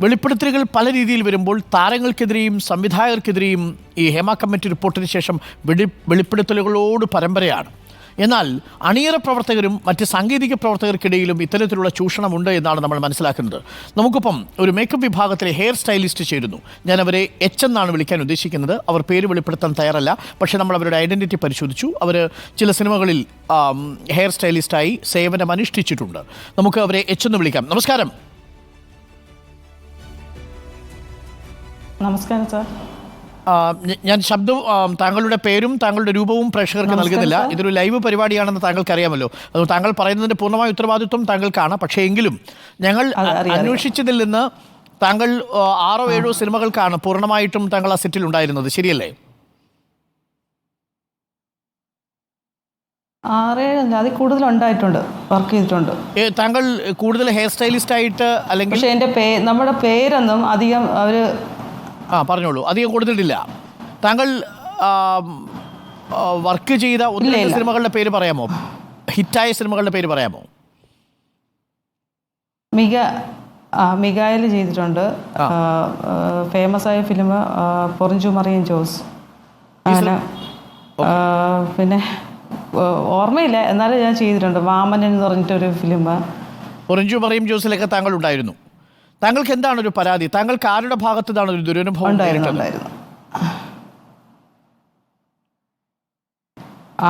വെളിപ്പെടുത്തലുകൾ പല രീതിയിൽ വരുമ്പോൾ താരങ്ങൾക്കെതിരെയും സംവിധായകർക്കെതിരെയും ഈ ഹേമ കമ്മിറ്റി റിപ്പോർട്ടിന് ശേഷം വെളി വെളിപ്പെടുത്തലുകളോട് പരമ്പരയാണ്. എന്നാൽ അണിയറ പ്രവർത്തകരും മറ്റ് സാങ്കേതിക പ്രവർത്തകർക്കിടയിലും ഇത്തരത്തിലുള്ള ചൂഷണമുണ്ട് എന്നാണ് നമ്മൾ മനസ്സിലാക്കുന്നത്. നമുക്കൊപ്പം ഒരു മേക്കപ്പ് വിഭാഗത്തിലെ ഹെയർ സ്റ്റൈലിസ്റ്റ് ചേരുന്നു. ഞാൻ അവരെ എച്ച് എന്നാണ് വിളിക്കാൻ ഉദ്ദേശിക്കുന്നത്. അവർ പേര് വെളിപ്പെടുത്താൻ തയ്യാറല്ല. പക്ഷേ നമ്മൾ അവരുടെ ഐഡന്റിറ്റി പരിശോധിച്ചു. അവർ ചില സിനിമകളിൽ ഹെയർ സ്റ്റൈലിസ്റ്റായി സേവനം അനുഷ്ഠിച്ചിട്ടുണ്ട് നമുക്ക് അവരെ എച്ച് എന്ന് വിളിക്കാം. നമസ്കാരം. നമസ്കാരം സർ. ഞാൻ ശബ്ദവും താങ്കളുടെ പേരും താങ്കളുടെ രൂപവും പ്രേക്ഷകർക്ക് നൽകുന്നില്ല. ഇതൊരു ലൈവ് പരിപാടിയാണെന്ന് താങ്കൾക്ക് അറിയാമല്ലോ അത് താങ്കൾ പറയുന്നതിന്റെ പൂർണമായ ഉത്തരവാദിത്വം താങ്കൾക്കാണ്. പക്ഷേ എങ്കിലും ഞങ്ങൾ. അന്വേഷിച്ചതിൽ നിന്ന് താങ്കൾ ആറോ ഏഴോ സിനിമകൾക്കാണ് പൂർണമായിട്ടും താങ്കൾ ആ സെറ്റിൽ ഉണ്ടായിരുന്നത്. ശരിയല്ലേ? ആറേഴല്ല അതിൽ കൂടുതൽ ഉണ്ടായിട്ടുണ്ട് വർക്ക് ചെയ്തിട്ടുണ്ട്. താങ്കൾ കൂടുതൽ ഹെയർ സ്റ്റൈലിസ്റ്റ് ആയിട്ട് അല്ലെങ്കിൽ പക്ഷേ എന്റെ പേ നമ്മുടെ പേരൊന്നും അധികം അവർ ആ പറഞ്ഞോളൂ. അധികം കൊടുത്തിട്ടില്ല. താങ്കൾ വർക്ക് ചെയ്ത ഒന്ന്. സിനിമകളുടെ പേര് പറയാമോ? ഹിറ്റായ സിനിമകളുടെ പേര് പറയാമോ? മിക മികായിൽ ചെയ്തിട്ടുണ്ട്. ഫേമസ് ആയ ഫിലിം പൊറിഞ്ചു മറിയൻ ജോസ്. അങ്ങനെ പിന്നെ ഓർമ്മയില്ല. എന്നാലും ഞാൻ ചെയ്തിട്ടുണ്ട്. വാമനൻ എന്ന് പറഞ്ഞിട്ടൊരു ഫിലിം. ഒറിഞ്ചു മറിയം ജോസിലൊക്കെ താങ്കൾ ഉണ്ടായിരുന്നു താങ്കൾക്ക് എന്താണ് ഒരു പരാതി? താങ്കൾക്ക് ആരുടെ ഭാഗത്തു നിന്നാണ് ഒരു ദുരനുഭവം ഉണ്ടായിരുന്നു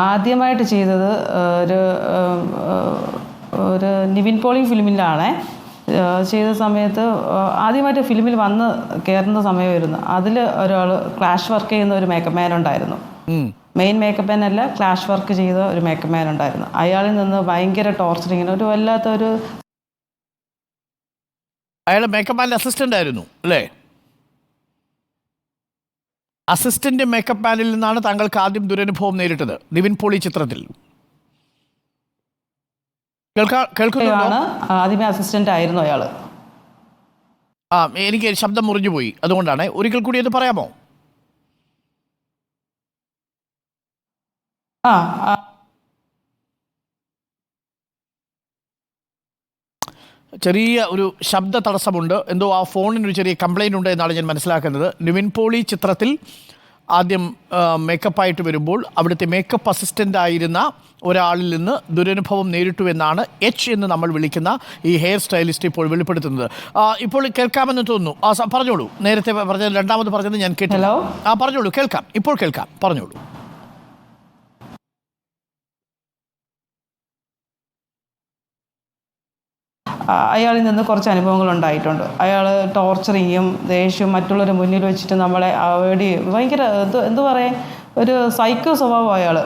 ആദ്യമായിട്ട് ചെയ്തത് ഒരു ഒരു നിവിൻ പോളി ഫിലിമിലാണ്. ചെയ്ത സമയത്ത് ആദ്യമായിട്ട് ഫിലിമിൽ വന്ന് കയറുന്ന സമയമായിരുന്നു. അതിൽ ഒരാൾ ക്ലാഷ് വർക്ക് ചെയ്യുന്ന ഒരു മേക്കപ്പ് മാൻ ഉണ്ടായിരുന്നു മെയിൻ മേക്കപ്പ് മാൻ അല്ല ക്ലാഷ് വർക്ക് ചെയ്ത ഒരു മേക്കപ്പ് മാൻ ഉണ്ടായിരുന്നു. അയാളിൽ നിന്ന് ഭയങ്കര ടോർച്ചറിങ്ങിന് ഒരു വല്ലാത്ത ഒരു അയാൾ മേക്കപ്പ് മാന്റെ അസിസ്റ്റന്റ് ആയിരുന്നു അല്ലേ? അസിസ്റ്റന്റ് മേക്കപ്പ് മാനിൽ നിന്നാണ് താങ്കൾക്ക് ആദ്യം ദുരനുഭവം നേരിട്ടത് നിവിൻ പോളി ചിത്രത്തിൽ. കേൾക്കുന്നുണ്ടോ? ആദ്യമേ അസിസ്റ്റന്റ് ആയിരുന്നു അയാൾ ആ എനിക്ക് ശബ്ദം മുറിഞ്ഞു പോയി അതുകൊണ്ടാണ്. ഒരിക്കൽ കൂടി അത് പറയാമോ? ആ ചെറിയ ഒരു ശബ്ദ തടസ്സമുണ്ട്. എന്തോ ആ ഫോണിന് ഒരു ചെറിയ കംപ്ലൈന്റ് ഉണ്ട് എന്നാണ് ഞാൻ മനസ്സിലാക്കുന്നത്. നിവിൻ പോളി ചിത്രത്തിൽ ആദ്യം മേക്കപ്പായിട്ട് വരുമ്പോൾ അവിടുത്തെ മേക്കപ്പ് അസിസ്റ്റന്റ് ആയിരുന്ന ഒരാളിൽ നിന്ന് ദുരനുഭവം നേരിട്ടു എന്നാണ് എച്ച് എന്ന് നമ്മൾ വിളിക്കുന്ന ഈ ഹെയർ സ്റ്റൈലിസ്റ്റ് ഇപ്പോൾ വെളിപ്പെടുത്തുന്നത്. ഇപ്പോൾ കേൾക്കാമെന്ന് തോന്നുന്നു. ആ പറഞ്ഞോളൂ. നേരത്തെ പറഞ്ഞത് രണ്ടാമത് പറഞ്ഞത് ഞാൻ കേട്ടു ആ പറഞ്ഞോളൂ. കേൾക്കാം. ഇപ്പോൾ കേൾക്കാം. പറഞ്ഞോളൂ. അയാളിൽ നിന്ന് കുറച്ച് അനുഭവങ്ങൾ ഉണ്ടായിട്ടുണ്ട്. അയാൾ ടോർച്ചർ ചെയ്യും ദേഷ്യവും മറ്റുള്ളവരെ മുന്നിൽ വെച്ചിട്ട് നമ്മളെ ചെയ്യും ഭയങ്കര എന്ത് എന്ത് പറയാൻ ഒരു സൈക്കോ സ്വഭാവം അയാൾ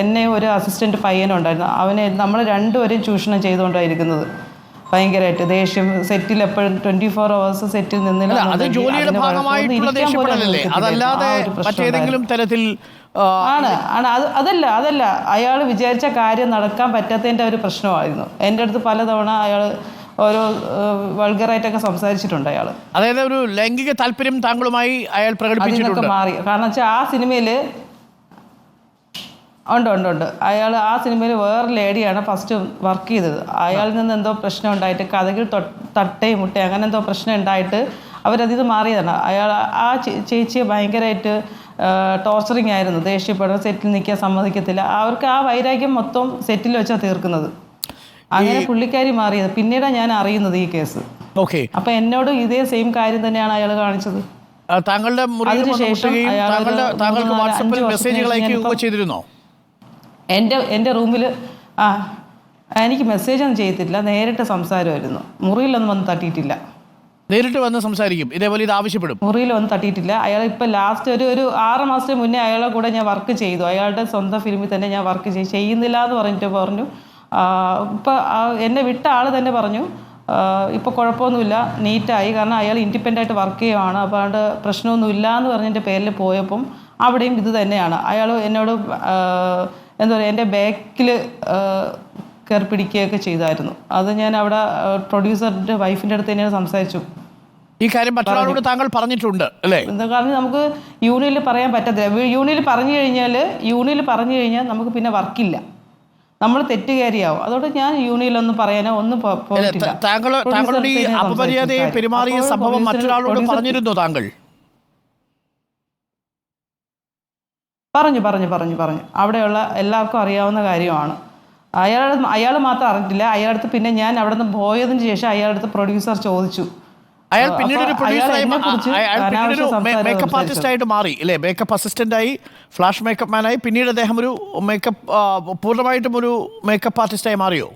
എന്നെ ഒരു അസിസ്റ്റന്റ് പയ്യനുണ്ടായിരുന്നു. അവനെ നമ്മൾ രണ്ടുപേരും ചൂഷണം ചെയ്തുകൊണ്ടായിരിക്കുന്നത്. ഭയങ്കരമായിട്ട് ദേഷ്യം. സെറ്റിൽ എപ്പോഴും ട്വന്റി ഫോർ അവേഴ്സ് സെറ്റിൽ നിന്നില്ല അത് ജോലിയുടെ ഭാഗമായിട്ടുള്ള ദേഷ്യപ്പെടലല്ലേ? അതല്ലാതെ മറ്റേതെങ്കിലും തരത്തിൽ ആണ് ആണ്. അത് അതല്ല അതല്ല. അയാൾ വിചാരിച്ച കാര്യം നടക്കാൻ പറ്റാത്തതിന്റെ ഒരു പ്രശ്നമായിരുന്നു. എന്റെ അടുത്ത് പലതവണ അയാൾ ഓരോ വൾഗറായിട്ടൊക്കെ സംസാരിച്ചിട്ടുണ്ട് അയാൾ അതായത് ഒരു ലൈംഗിക താല്പര്യം താങ്കളുമായി അയാൾ പ്രകടിപ്പിച്ചിട്ടുണ്ട്. മാറി. കാരണം വെച്ചാൽ ആ സിനിമയിൽ ഉണ്ട് ഉണ്ട് ഉണ്ട്. അയാൾ ആ സിനിമയിൽ വേറെ ലേഡിയാണ് ഫസ്റ്റ് വർക്ക് ചെയ്തത്. അയാളിൽ നിന്ന് എന്തോ പ്രശ്നം ഉണ്ടായിട്ട് കഥകിൽ തട്ടേ തട്ടയും മുട്ടയും അങ്ങനെ എന്തോ പ്രശ്നം ഉണ്ടായിട്ട് അവരതിൽ നിന്ന് മാറിയതാണ്. അയാൾ ആ ചേച്ചിയെ ഭയങ്കരമായിട്ട് ടോർച്ചറിങ് ആയിരുന്നു. ദേഷ്യപ്പെടുന്ന സെറ്റിൽ നിൽക്കാൻ സമ്മതിക്കത്തില്ല. അവർക്ക് ആ വൈരാഗ്യം മൊത്തം സെറ്റിൽ വെച്ചാണ് തീർക്കുന്നത്. അങ്ങനെ പുള്ളിക്കാരി മാറിയത്. പിന്നീടാണ് ഞാൻ അറിയുന്നത് ഈ കേസ്. ഓക്കെ. അപ്പൊ എന്നോടും ഇതേ സെയിം കാര്യം തന്നെയാണ് അയാൾ കാണിച്ചത്. താങ്കളുടെ താങ്കളുടെ താങ്കൾക്ക് വാട്സപ്പിൽ മെസ്സേജുകൾ അയക്കുകയോ ചെയ്തിരുന്നോ? എന്റെ എന്റെ റൂമിൽ ആ എനിക്ക് മെസ്സേജൊന്നും ചെയ്തിട്ടില്ല നേരിട്ട് സംസാരമായിരുന്നു. മുറിയിലൊന്നും വന്ന് തട്ടിയിട്ടില്ല. നേരിട്ട് വന്ന് സംസാരിക്കും. ഇതേപോലെ ഇത് ആവശ്യപ്പെടും. മുറിയിൽ വന്ന് തട്ടിയിട്ടില്ല. അയാൾ ഇപ്പം ലാസ്റ്റ് ഒരു ഒരു ആറ് മാസത്തിന് മുന്നേ അയാളെ കൂടെ ഞാൻ വർക്ക് ചെയ്തു. അയാളുടെ സ്വന്തം ഫിലിമിൽ തന്നെ ഞാൻ വർക്ക് ചെയ്തു. ചെയ്യുന്നില്ല എന്ന് പറഞ്ഞിട്ട് പറഞ്ഞു. ഇപ്പം എന്നെ വിട്ട ആൾ തന്നെ പറഞ്ഞു. ഇപ്പോൾ കുഴപ്പമൊന്നുമില്ല. നീറ്റായി കാരണം അയാൾ ഇൻഡിപെൻഡന്റ് ആയിട്ട് വർക്ക് ചെയ്യുവാണ്. അപ്പോൾ അതുകൊണ്ട് പ്രശ്നമൊന്നുമില്ല എന്ന് പറഞ്ഞതിന്റെ പേരിൽ പോയപ്പം അവിടെയും ഇത് തന്നെയാണ്. അയാൾ എന്നോട് എന്താ പറയുക എന്റെ ബാക്കിൽ കയറി പിടിക്കുകയൊക്കെ ചെയ്തായിരുന്നു. അത് ഞാൻ അവിടെ പ്രൊഡ്യൂസറിന്റെ വൈഫിന്റെ അടുത്ത് തന്നെയാണ് സംസാരിച്ചു. ഈ കാര്യം മറ്റൊരാളോട് താങ്കൾ പറഞ്ഞിട്ടുണ്ട് അല്ലേ? എന്താ കാരണം നമുക്ക് യൂണിയനിൽ പറയാൻ പറ്റത്തില്ല. യൂണിയനിൽ പറഞ്ഞു കഴിഞ്ഞാൽ യൂണിയനിൽ പറഞ്ഞു കഴിഞ്ഞാൽ നമുക്ക് പിന്നെ വർക്കില്ല. നമ്മൾ തെറ്റുകാരിയാവും. അതുകൊണ്ട് ഞാൻ യൂണിയനിലൊന്നും പറയാനോ ഒന്നും താങ്കൾ താങ്കളുടെ അപമര്യാദയെ പെരുമാറിയ സംഭവം മറ്റൊരാളോട് പറഞ്ഞിരുന്നോ താങ്കൾ? പറഞ്ഞു പറഞ്ഞു പറഞ്ഞു പറഞ്ഞു. അവിടെയുള്ള എല്ലാവർക്കും അറിയാവുന്ന കാര്യമാണ്. അയാൾ അയാൾ മാത്രം അറിഞ്ഞിട്ടില്ല. അയാളടുത്ത് പിന്നെ ഞാൻ അവിടെ നിന്ന് പോയതിന് ശേഷം അയാളടുത്ത് പ്രൊഡ്യൂസർ ചോദിച്ചു. അയാൾ പിന്നീട് ഒരു മേക്കപ്പ് ആർട്ടിസ്റ്റ് ആയിട്ട് മാറി അല്ലേ മേക്കപ്പ് അസിസ്റ്റന്റ് ആയി ഫ്ലാഷ് മേക്കപ്പ് മാനായി പിന്നീട് അദ്ദേഹം ഒരു മേക്കപ്പ് പൂർണമായിട്ടും ഒരു മേക്കപ്പ് ആർട്ടിസ്റ്റായി മാറിയോ?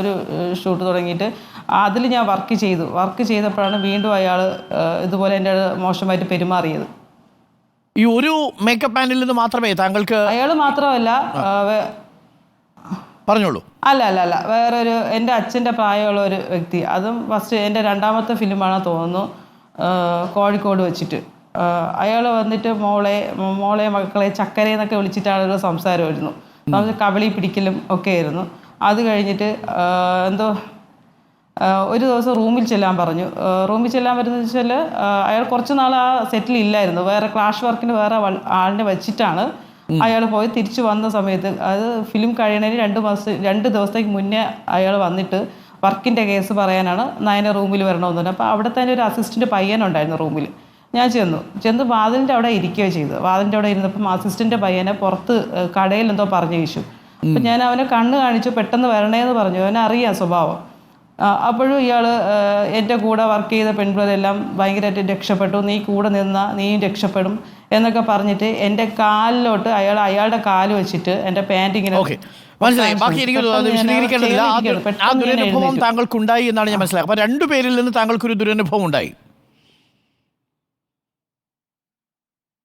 ഒരു ഷൂട്ട് തുടങ്ങിയിട്ട്. അതിൽ ഞാൻ വർക്ക് ചെയ്തു. വർക്ക് ചെയ്തപ്പോഴാണ് വീണ്ടും അയാൾ ഇതുപോലെ എന്റെ മോശമായിട്ട് പെരുമാറിയത്. ഈ ഒരു മേക്കപ്പ് മാനിൽ നിന്ന് മാത്രമേ താങ്കൾക്ക് അയാൾ മാത്രമല്ല പറഞ്ഞോളൂ. അല്ല അല്ല അല്ല. വേറൊരു എന്റെ അച്ഛന്റെ പ്രായമുള്ള ഒരു വ്യക്തി. അതും ഫസ്റ്റ് എന്റെ രണ്ടാമത്തെ ഫിലിമാണ് തോന്നുന്നു. കോഴിക്കോട് വെച്ചിട്ട്. അയാൾ വന്നിട്ട് മോളെ മോളെ മക്കളെ ചക്കര എന്നൊക്കെ വിളിച്ചിട്ടാണ് സംസാരമായിരുന്നു. കബളി പിടിക്കലും ഒക്കെ ആയിരുന്നു. അത് കഴിഞ്ഞിട്ട് എന്തോ ഒരു ദിവസം റൂമിൽ ചെല്ലാൻ പറഞ്ഞു. റൂമിൽ ചെല്ലാൻ പറ്റുന്നത് വെച്ചാൽ അയാൾ കുറച്ച് നാൾ ആ സെറ്റിൽ ഇല്ലായിരുന്നു. വേറെ ക്ലാഷ് വർക്കിന് വേറെ ആളിനെ വെച്ചിട്ടാണ് അയാൾ പോയി തിരിച്ചു വന്ന സമയത്ത്. അത് ഫിലിം കഴിയണതിന് രണ്ട് മാസം രണ്ട് ദിവസത്തേക്ക് മുന്നേ അയാൾ വന്നിട്ട് വർക്കിന്റെ കേസ് പറയാനാണ് നയനെ റൂമിൽ വരണമെന്ന് പറഞ്ഞു അപ്പോൾ അവിടെ തന്നെ ഒരു അസിസ്റ്റന്റ് പയ്യനുണ്ടായിരുന്നു റൂമിൽ ഞാൻ ചെന്നു. ചെന്ന് വാതിലിന്റെ അവിടെ ഇരിക്കുകയോ ചെയ്തു വാതിലിന്റെ അവിടെ ഇരുന്നപ്പം അസിസ്റ്റന്റ് പയ്യനെ പുറത്ത് കടയിൽ എന്തോ പറഞ്ഞു വീശു അപ്പം ഞാൻ അവനെ കണ്ണ് കാണിച്ചു പെട്ടെന്ന് വരണേന്ന് പറഞ്ഞു. അവനറിയാം സ്വഭാവം. അപ്പോഴും ഇയാൾ എന്റെ കൂടെ വർക്ക് ചെയ്ത പെൺപിള്ളേരെല്ലാം ഭയങ്കരമായിട്ട് രക്ഷപ്പെട്ടു. നീ കൂടെ നിന്ന നീയും രക്ഷപ്പെടും എന്നൊക്കെ പറഞ്ഞിട്ട് എന്റെ കാലിലോട്ട് അയാൾ അയാളുടെ കാൽ വെച്ചിട്ട് എന്റെ പാന്റിങ്ങനെ ഓക്കെ മനസ്സിലായി. ബാക്കി എനിക്ക് വിശദീകരിക്കേണ്ടതില്ല. ആ ദുരനുഭവം. താങ്കൾക്കുണ്ടായി എന്നാണ് ഞാൻ മനസ്സിലാക്കുക അപ്പോൾ രണ്ടു പേരിൽ നിന്ന് താങ്കൾക്കൊരു ദുരനുഭവം ഉണ്ടായി.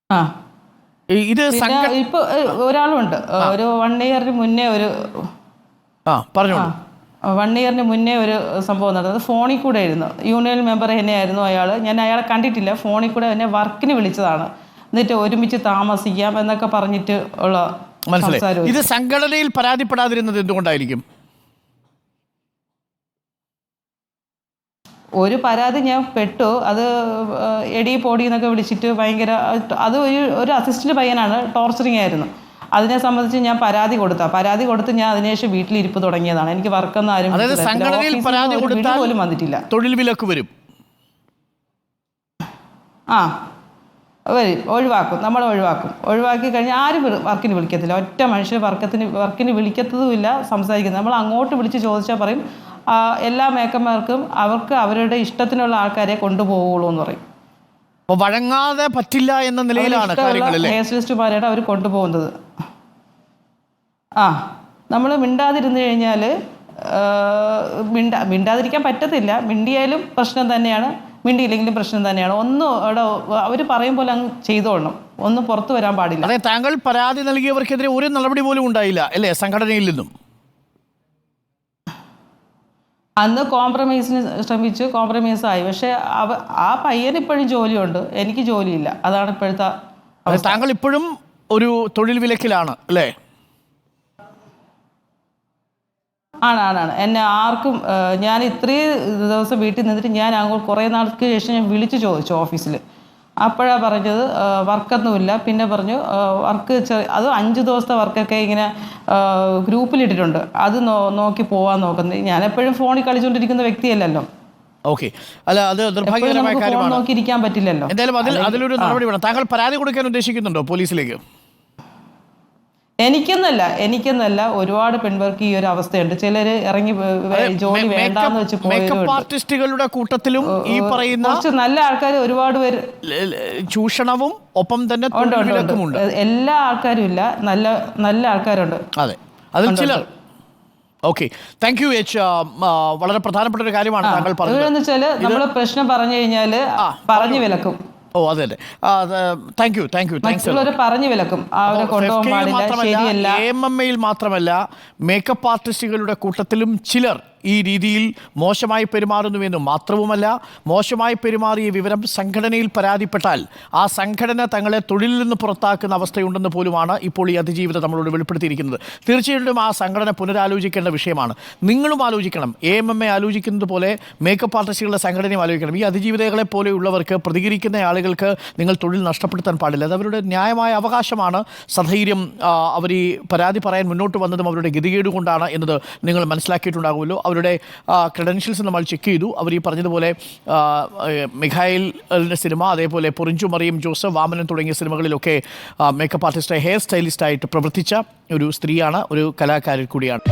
ആ. ഇത് ഇപ്പൊ ഒരാളുണ്ട്. ഒരു വൺ ഇയറിന് മുന്നേ ഒരു ആ പറഞ്ഞോളൂ. വൺ ഇയറിന് മുന്നേ ഒരു സംഭവം നടന്നത്. ഫോണിൽ കൂടെ ആയിരുന്നു. യൂണിയൻ മെമ്പർ തന്നെയായിരുന്നു അയാൾ ഞാൻ അയാളെ കണ്ടിട്ടില്ല. ഫോണിൽ കൂടെ എന്നെ വർക്കിന് വിളിച്ചതാണ്. എന്നിട്ട് ഒരുമിച്ച് താമസിക്കാം എന്നൊക്കെ പറഞ്ഞിട്ട് ഉള്ള മനസ്സിലായി. ഇത് സംഘടനയിൽ പരാതിപ്പെടാതിരുന്നത് എന്തുകൊണ്ടായിരിക്കും? ഒരു പരാതി ഞാൻ പെട്ടു. അത് എടി പോടി എന്നൊക്കെ വിളിച്ചിട്ട് ഭയങ്കര അത് ഒരു ഒരു അസിസ്റ്റന്റ് പയ്യനാണ്. ടോർച്ചറിങ് ആയിരുന്നു. അതിനെ സംബന്ധിച്ച് ഞാൻ പരാതി കൊടുത്ത. പരാതി കൊടുത്ത് ഞാൻ അതിനുശേഷം വീട്ടിലിരിപ്പ് തുടങ്ങിയതാണ്. എനിക്ക് വർക്കൊന്നും ആരും. സംഘടനയിൽ പരാതി കൊടുത്താൽ പോലും വന്നിട്ടില്ല. തൊഴിൽ വിലക്ക് വരും. ആ വരും. ഒഴിവാക്കും. നമ്മൾ ഒഴിവാക്കും. ഒഴിവാക്കി കഴിഞ്ഞാൽ ആരും വർക്കിന് വിളിക്കത്തില്ല. ഒറ്റ മനുഷ്യർ വർക്കത്തിന് വർക്കിന് വിളിക്കത്തതുമില്ല സംസാരിക്കുന്നത്. നമ്മൾ അങ്ങോട്ട് വിളിച്ച് ചോദിച്ചാൽ പറയും എല്ലാ മേക്കന്മാർക്കും അവർക്ക് അവരുടെ ഇഷ്ടത്തിനുള്ള ആൾക്കാരെ കൊണ്ടുപോകുള്ളൂ എന്ന് പറയും. വഴങ്ങാതെ പറ്റില്ല എന്ന നിലയിലാണ് ഹെയർ സ്റ്റൈലിസ്റ്റുമാരായിട്ട് അവർ കൊണ്ടുപോകുന്നത്. ആ നമ്മൾ മിണ്ടാതിരുന്നു കഴിഞ്ഞാൽ മിണ്ട മിണ്ടാതിരിക്കാൻ പറ്റത്തില്ല. മിണ്ടിയാലും പ്രശ്നം തന്നെയാണ്. മിണ്ടിയില്ലെങ്കിലും പ്രശ്നം തന്നെയാണ്. ഒന്ന് അവിടെ അവർ പറയും പോലെ അങ്ങ് ചെയ്തോളണം. ഒന്നും പുറത്തു വരാൻ പാടില്ല. അതെ താങ്കൾ പരാതി നൽകിയവർക്കെതിരെ ഒരു നടപടി പോലും ഉണ്ടായില്ല അല്ലേ? സംഘടനയിൽ നിന്നും. അന്ന് കോംപ്രമൈസിന് ശ്രമിച്ചു കോംപ്രമൈസ് ആയി പക്ഷേ അവ ആ പയ്യന് ഇപ്പോഴും ജോലിയുണ്ട്. എനിക്ക് ജോലിയില്ല. അതാണ് ഇപ്പോഴത്തെ താങ്കൾ ഇപ്പോഴും ഒരു തൊഴിൽ വിലക്കിലാണ് അല്ലേ? ആണ് ആണാണ് എന്നെ ആർക്കും ഞാൻ ഇത്രയും ദിവസം വീട്ടിൽ നിന്നിട്ട് ഞാൻ അങ്ങോട്ട് കുറേ നാൾക്ക് ശേഷം ഞാൻ വിളിച്ചു ചോദിച്ചു ഓഫീസിൽ അപ്പോഴാണ് പറഞ്ഞത് വർക്കൊന്നുമില്ല. പിന്നെ പറഞ്ഞു വർക്ക് ചെറിയ അത് അഞ്ച് ദിവസത്തെ വർക്കൊക്കെ ഇങ്ങനെ ഗ്രൂപ്പിലിട്ടിട്ടുണ്ട്. അത് നോ നോക്കി പോകാൻ നോക്കുന്നത് ഞാൻ എപ്പോഴും ഫോണിൽ കളിച്ചുകൊണ്ടിരിക്കുന്ന വ്യക്തിയല്ലല്ലോ. ഓക്കെ. അല്ല അത് നിർഭാഗ്യകരമായ കാര്യമാണ്. നോക്കിയിരിക്കാൻ പറ്റില്ലല്ലോ. എന്തായാലും അതിൽ അതിലൊരു നടപടി വേണം താങ്കൾ പരാതി കൊടുക്കാൻ ഉദ്ദേശിക്കുന്നുണ്ടോ പോലീസിലേക്ക്? എനിക്കെന്നല്ല എനിക്കെന്നല്ല ഒരുപാട് പെൺപേർക്ക് ഈ ഒരു അവസ്ഥയുണ്ട്. ചിലര് ഇറങ്ങി ജോലി വേണ്ടാന്ന് വെച്ച് മേക്കപ്പ് ആർട്ടിസ്റ്റുകളുടെ കൂട്ടത്തിലും ഈ പറയുന്ന കുറച്ച് നല്ല ആൾക്കാർ ഒരുപാട് പേര് ചൂഷണവും ഒപ്പം തന്നെ എല്ലാ ആൾക്കാരും ഇല്ല. നല്ല നല്ല ആൾക്കാരുണ്ട്. അതെ. അതിൽ ചിലർ ഓക്കെ. താങ്ക് യു എച്ച് വളരെ പ്രധാനപ്പെട്ട ഒരു കാര്യമാണ് താങ്കൾ പറഞ്ഞത്. നമ്മൾ പ്രശ്നം പറഞ്ഞു കഴിഞ്ഞാൽ പറഞ്ഞു. വിലക്കും. ഓ അതെ അതെ. Thank you thank you you പറഞ്ഞു വിലക്കും. അവരെ കൊണ്ടുപോകാൻ പാടില്ല. ശരിയല്ല. മാത്രമല്ല മേക്കപ്പ് ആർട്ടിസ്റ്റുകളുടെ കൂട്ടത്തിലും ചിലർ ഈ രീതിയിൽ മോശമായി പെരുമാറുന്നുവെന്നും മാത്രവുമല്ല മോശമായി പെരുമാറിയ വിവരം സംഘടനയിൽ പരാതിപ്പെട്ടാൽ ആ സംഘടന തങ്ങളെ തൊഴിലിൽ നിന്ന് പുറത്താക്കുന്ന അവസ്ഥയുണ്ടെന്ന് പോലുമാണ് ഇപ്പോൾ ഈ അതിജീവിത നമ്മളോട് വെളിപ്പെടുത്തിയിരിക്കുന്നത്. തീർച്ചയായിട്ടും ആ സംഘടന പുനരാലോചിക്കേണ്ട വിഷയമാണ്. നിങ്ങളും ആലോചിക്കണം. എ എം എം എ ആലോചിക്കുന്നത് പോലെ മേക്കപ്പ് ആർട്ടിസ്റ്റുകളുടെ സംഘടനയും ആലോചിക്കണം. ഈ അതിജീവിതകളെ പോലെയുള്ളവർക്ക് പ്രതികരിക്കുന്ന ആളുകൾക്ക് നിങ്ങൾ തൊഴിൽ നഷ്ടപ്പെടുത്താൻ പാടില്ല. അത് അവരുടെ ന്യായമായ അവകാശമാണ്. സധൈര്യം അവർ ഈ പരാതി പറയാൻ മുന്നോട്ട് വന്നതും അവരുടെ ഗതികേട് കൊണ്ടാണ് എന്നത് നിങ്ങൾ മനസ്സിലാക്കിയിട്ടുണ്ടാകുമല്ലോ. അവരുടെ ക്രെഡൻഷ്യൽസ് നമ്മൾ ചെക്ക് ചെയ്തു. അവർ ഈ പറഞ്ഞതുപോലെ മിഖായിലിന്റെ സിനിമ അതേപോലെ പൊറിഞ്ചു മറിയം ജോസഫ് വാമനൻ തുടങ്ങിയ സിനിമകളിലൊക്കെ മേക്കപ്പ് ആർട്ടിസ്റ്റായി ഹെയർ സ്റ്റൈലിസ്റ്റായിട്ട് പ്രവർത്തിച്ച ഒരു സ്ത്രീയാണ് ഒരു കലാകാരി കൂടിയാണ്.